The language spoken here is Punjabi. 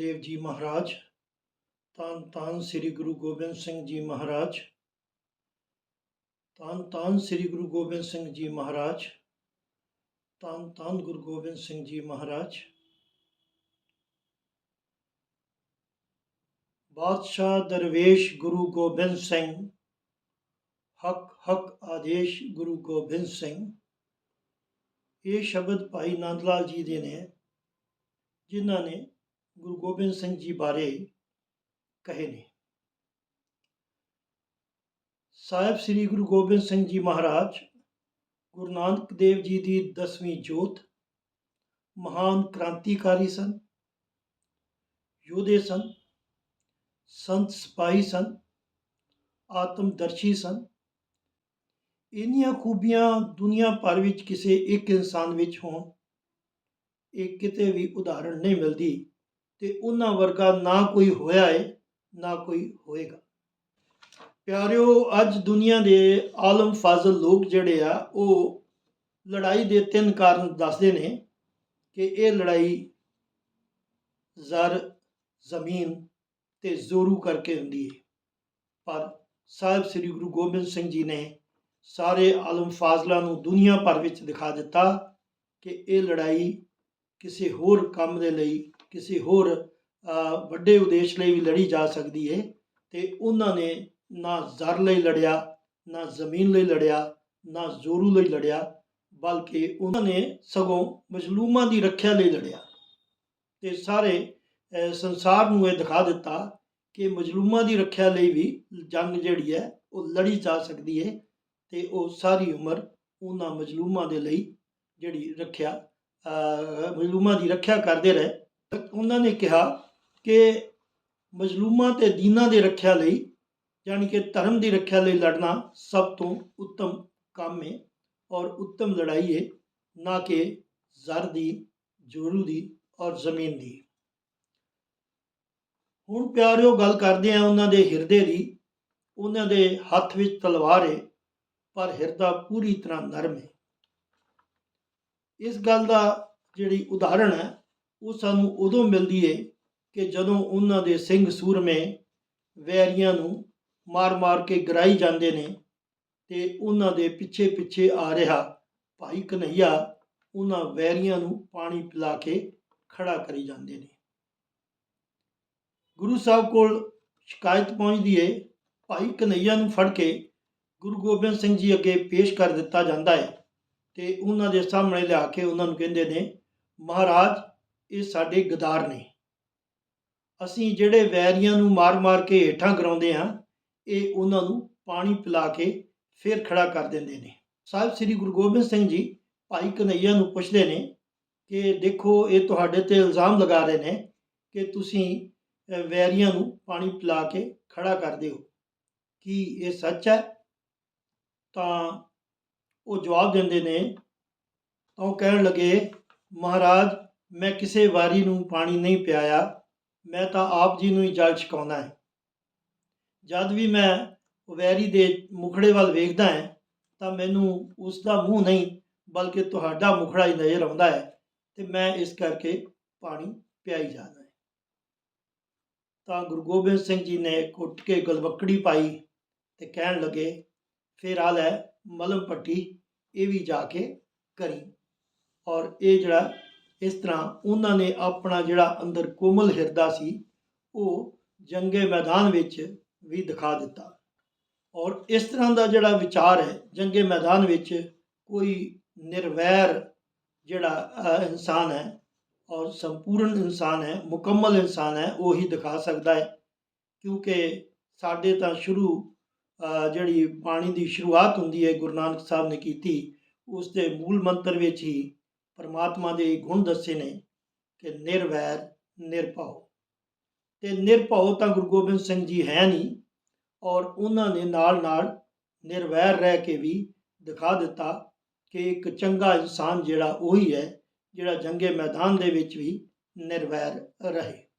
ਦੇਵ ਜੀ ਮਹਾਰਾਜ ਧੰਨ ਧੰਨ ਸ੍ਰੀ ਗੁਰੂ ਗੋਬਿੰਦ ਸਿੰਘ ਜੀ ਮਹਾਰਾਜ ਧੰਨ ਧੰਨ ਸ੍ਰੀ ਗੁਰੂ ਗੋਬਿੰਦ ਸਿੰਘ ਜੀ ਮਹਾਰਾਜ ਧੰਨ ਧੰਨ ਗੁਰੂ ਗੋਬਿੰਦ ਸਿੰਘ ਜੀ ਮਹਾਰਾਜ ਬਾਦਸ਼ਾਹ ਦਰਵੇਸ਼ ਗੁਰੂ ਗੋਬਿੰਦ ਸਿੰਘ ਹਕ ਹਕ ਆਦੇਸ਼ ਗੁਰੂ ਗੋਬਿੰਦ ਸਿੰਘ ਇਹ ਸ਼ਬਦ ਭਾਈ ਨੰਦ ਲਾਲ ਜੀ ਦੇ ਨੇ ਜਿਨ੍ਹਾਂ ਨੇ ਗੁਰੂ ਗੋਬਿੰਦ ਸਿੰਘ ਜੀ ਬਾਰੇ ਕਹੇ ਨੇ। ਸਾਹਿਬ ਸ੍ਰੀ ਗੁਰੂ ਗੋਬਿੰਦ ਸਿੰਘ ਜੀ ਮਹਾਰਾਜ, ਗੁਰੂ ਨਾਨਕ ਦੇਵ ਜੀ ਦੀ 10ਵੀਂ ਜੋਤ, ਮਹਾਨ ਕ੍ਰਾਂਤੀਕਾਰੀ ਸਨ, ਯੋਧੇ ਸਨ, ਸੰਤ ਸਿਪਾਹੀ ਸਨ, ਆਤਮਦਰਸ਼ੀ ਸਨ। ਇੰਨੀਆਂ ਖੂਬੀਆਂ ਦੁਨੀਆ ਭਰ ਵਿੱਚ ਕਿਸੇ ਇੱਕ ਇਨਸਾਨ ਵਿੱਚ ਹੋਣ, ਇਹ ਕਿਤੇ ਵੀ ਉਦਾਹਰਣ ਨਹੀਂ ਮਿਲਦੀ। ਤੇ ਉਹਨਾਂ ਵਰਗਾ ਨਾ ਕੋਈ ਹੋਇਆ ਹੈ ਨਾ ਕੋਈ ਹੋਏਗਾ। ਪਿਆਰਿਓ, ਅੱਜ ਦੁਨੀਆ ਦੇ ਆਲਮ ਫਾਜ਼ਲ ਲੋਕ ਜਿਹੜੇ ਆ, ਉਹ ਲੜਾਈ ਦੇ ਤਿੰਨ ਕਾਰਨ ਦੱਸਦੇ ਨੇ ਕਿ ਇਹ ਲੜਾਈ ਜ਼ਰ ਜ਼ਮੀਨ ਤੇ ਜ਼ੋਰੂ ਕਰਕੇ ਹੁੰਦੀ ਹੈ ਪਰ ਸਾਹਿਬ ਸ੍ਰੀ ਗੁਰੂ ਗੋਬਿੰਦ ਸਿੰਘ ਜੀ ਨੇ ਸਾਰੇ ਆਲਮ ਫਾਜ਼ਲਾਂ ਨੂੰ ਦੁਨੀਆ ਭਰ ਵਿੱਚ ਦਿਖਾ ਦਿੱਤਾ ਕਿ ਇਹ ਲੜਾਈ ਕਿਸੇ ਹੋਰ ਕੰਮ ਦੇ ਲਈ ਕਿਸੇ ਹੋਰ ਵੱਡੇ ਉਦੇਸ਼ ਲਈ ਵੀ ਲੜੀ ਜਾ ਸਕਦੀ ਹੈ ਤੇ ਉਹਨਾਂ ਨੇ ਨਾ ਜ਼ਰ ਲਈ ਲੜਿਆ, ਨਾ ਜ਼ਮੀਨ ਲਈ ਲੜਿਆ, ਨਾ ਜ਼ੋਰੂ ਲਈ ਲੜਿਆ, ਬਲਕਿ ਉਹਨਾਂ ਨੇ ਸਗੋਂ ਮਜ਼ਲੂਮਾਂ ਦੀ ਰੱਖਿਆ ਲਈ ਲੜਿਆ। ਤੇ ਸਾਰੇ ਸੰਸਾਰ ਨੂੰ ਇਹ ਦਿਖਾ ਦਿੱਤਾ ਕਿ ਮਜ਼ਲੂਮਾਂ ਦੀ ਰੱਖਿਆ ਲਈ ਵੀ ਜੰਗ ਜਿਹੜੀ ਹੈ, ਉਹ ਲੜੀ ਜਾ ਸਕਦੀ ਹੈ ਤੇ ਉਹ ਸਾਰੀ ਉਮਰ ਉਹਨਾਂ ਮਜ਼ਲੂਮਾਂ ਦੇ ਲਈ ਜਿਹੜੀ ਰੱਖਿਆ ਮਜ਼ਲੂਮਾਂ ਦੀ ਰੱਖਿਆ ਕਰਦੇ ਰਹੇ। ਉਹਨਾਂ ਨੇ ਕਿਹਾ ਕਿ ਮਜ਼ਲੂਮਾਂ ਤੇ ਦੀਨਾਂ ਦੀ ਰੱਖਿਆ ਲਈ ਯਾਨੀ ਕਿ ਧਰਮ ਦੀ ਰੱਖਿਆ ਲਈ ਲੜਨਾ ਸਭ ਤੋਂ ਉੱਤਮ ਕੰਮ ਹੈ ਔਰ ਉੱਤਮ ਲੜਾਈ ਹੈ ਨਾ ਕਿ ਜ਼ਰ ਦੀ, ਜੋਰੂ ਦੀ ਔਰ ਜ਼ਮੀਨ ਦੀ। ਹੁਣ ਪਿਆਰਿਓ, ਗੱਲ ਕਰਦੇ ਆ ਉਹਨਾਂ ਦੇ ਹਿਰਦੇ ਦੀ। ਉਹਨਾਂ ਦੇ ਹੱਥ ਵਿੱਚ ਤਲਵਾਰ ਹੈ ਪਰ ਹਿਰਦਾ ਪੂਰੀ ਤਰ੍ਹਾਂ ਨਰਮ ਹੈ ਇਸ ਗੱਲ ਦਾ ਜਿਹੜੀ ਉਦਾਹਰਣ ਹੈ ਉਹ ਸਾਨੂੰ ਉਦੋਂ ਮਿਲਦੀ ਹੈ ਕਿ ਜਦੋਂ ਉਹਨਾਂ ਦੇ ਸਿੰਘ ਸੂਰਮੇ ਵੈਰੀਆਂ ਨੂੰ ਮਾਰ-ਮਾਰ ਕੇ ਗਰਾਈ ਜਾਂਦੇ ਨੇ ਤੇ ਉਹਨਾਂ ਦੇ ਪਿੱਛੇ-ਪਿੱਛੇ ਆ ਰਿਹਾ ਭਾਈ ਕਨਈਆ ਉਹਨਾਂ ਵੈਰੀਆਂ ਨੂੰ ਪਾਣੀ ਪਿਲਾ ਕੇ ਖੜਾ ਕਰੀ ਜਾਂਦੇ ਨੇ। ਗੁਰੂ ਸਾਹਿਬ ਕੋਲ ਸ਼ਿਕਾਇਤ ਪਹੁੰਚਦੀ ਹੈ ਭਾਈ ਕਨਈਆ ਨੂੰ ਫੜ ਕੇ ਗੁਰੂ ਗੋਬਿੰਦ ਸਿੰਘ ਜੀ ਅੱਗੇ ਪੇਸ਼ ਕਰ ਦਿੱਤਾ ਜਾਂਦਾ ਹੈ ਤੇ ਉਹਨਾਂ ਦੇ ਸਾਹਮਣੇ ਲਿਆ ਕੇ ਉਹਨਾਂ ਨੂੰ ਕਹਿੰਦੇ ਨੇ, ਮਹਾਰਾਜ ਇਹ ਸਾਡੇ ਗਦਾਰ ਨੇ। ਅਸੀਂ ਜਿਹੜੇ ਵੈਰੀਆਂ ਨੂੰ ਮਾਰ-ਮਾਰ ਕੇ ਹੇਠਾਂ ਕਰਾਉਂਦੇ ਹਾਂ, ਇਹ ਉਹਨਾਂ ਨੂੰ ਪਾਣੀ ਪਿਲਾ ਕੇ ਫਿਰ ਖੜਾ ਕਰ ਦਿੰਦੇ ਨੇ। ਸਾਹਿਬ ਸ੍ਰੀ ਗੁਰੂ ਗੋਬਿੰਦ ਸਿੰਘ ਜੀ ਭਾਈ ਕਨਈਆ ਨੂੰ ਪੁੱਛਦੇ ਨੇ ਕਿ ਦੇਖੋ ਇਹ ਤੁਹਾਡੇ ਤੇ ਇਲਜ਼ਾਮ ਲਗਾ ਰਹੇ ਨੇ ਕਿ ਤੁਸੀਂ ਵੈਰੀਆਂ ਨੂੰ ਪਾਣੀ ਪਿਲਾ ਕੇ ਖੜਾ ਕਰਦੇ ਹੋ ਕੀ ਇਹ ਸੱਚ ਹੈ? ਤਾਂ ਉਹ ਜਵਾਬ ਦਿੰਦੇ ਨੇ, ਤਾਂ ਉਹ ਕਹਿਣ ਲੱਗੇ, ਮਹਾਰਾਜ ਮੈਂ ਕਿਸੇ ਵਾਰੀ ਨੂੰ ਪਾਣੀ ਨਹੀਂ ਪਿਆਇਆ, ਮੈਂ ਤਾਂ ਆਪ ਜੀ ਨੂੰ ਹੀ ਜਲ ਛਕਾਉਂਦਾ ਹੈ। ਜਦ ਵੀ ਮੈਂ ਵੈਰੀ ਦੇ ਮੁਖੜੇ ਵੱਲ ਵੇਖਦਾ ਹਾਂ, ਤਾਂ ਮੈਨੂੰ ਉਸ ਦਾ ਮੂੰਹ ਨਹੀਂ, ਬਲਕਿ ਤੁਹਾਡਾ ਮੁਖੜਾ ਹੀ ਨਜ਼ਰ ਆਉਂਦਾ ਹੈ, ਤੇ ਮੈਂ ਇਸ ਕਰਕੇ ਪਾਣੀ ਪਿਆਈ ਜਾਂਦਾ ਹੈ। ਤਾਂ ਗੁਰੂ ਗੋਬਿੰਦ ਸਿੰਘ ਜੀ ਨੇ ਕੁੱਟ ਕੇ ਗਲਵੱਕੜੀ ਪਾਈ ਤੇ ਕਹਿਣ ਲੱਗੇ, ਫਿਰ ਆ ਲੈ ਮਲਮ ਪੱਟੀ, ਇਹ ਵੀ ਜਾ ਕੇ ਕਰੀ। ਔਰ ਇਹ ਜਿਹੜਾ ਇਸ ਤਰ੍ਹਾਂ ਉਹਨਾਂ ਨੇ ਆਪਣਾ ਜਿਹੜਾ ਅੰਦਰ ਕੋਮਲ ਹਿਰਦਾ ਸੀ, ਉਹ ਜੰਗੇ ਮੈਦਾਨ ਵਿੱਚ ਵੀ ਦਿਖਾ ਦਿੱਤਾ। ਔਰ ਇਸ ਤਰ੍ਹਾਂ ਦਾ ਜਿਹੜਾ ਵਿਚਾਰ ਹੈ ਜੰਗੇ ਮੈਦਾਨ ਵਿੱਚ ਕੋਈ ਨਿਰਵੈਰ ਜਿਹੜਾ ਇਨਸਾਨ ਹੈ ਔਰ ਸੰਪੂਰਨ ਇਨਸਾਨ ਹੈ, ਮੁਕੰਮਲ ਇਨਸਾਨ ਹੈ, ਉਹ ਹੀ ਦਿਖਾ ਸਕਦਾ ਹੈ। ਕਿਉਂਕਿ ਸਾਡੇ ਤਾਂ ਸ਼ੁਰੂ ਜਿਹੜੀ ਬਾਣੀ ਦੀ ਸ਼ੁਰੂਆਤ ਹੁੰਦੀ ਹੈ, ਗੁਰੂ ਨਾਨਕ ਸਾਹਿਬ ਨੇ ਕੀਤੀ, ਉਸ ਦੇ ਮੂਲ ਮੰਤਰ ਵਿੱਚ ਹੀ ਪਰਮਾਤਮਾ ਦੇ ਗੁਣ ਦੱਸੇ ਨੇ ਕਿ ਨਿਰਵੈਰ, ਨਿਰਭਉ। ਤੇ ਨਿਰਭਉ ਤਾਂ ਗੁਰੂ ਗੋਬਿੰਦ ਸਿੰਘ ਜੀ ਹੈ ਨਹੀਂ ਔਰ ਉਹਨਾਂ ਨੇ ਨਾਲ ਨਾਲ ਨਿਰਵੈਰ ਰਹਿ ਕੇ ਵੀ ਦਿਖਾ ਦਿੱਤਾ ਕਿ ਇੱਕ ਚੰਗਾ ਇਨਸਾਨ ਜਿਹੜਾ ਉਹੀ ਹੈ ਜਿਹੜਾ ਜੰਗੇ ਮੈਦਾਨ ਦੇ ਵਿੱਚ ਵੀ ਨਿਰਵੈਰ ਰਹੇ।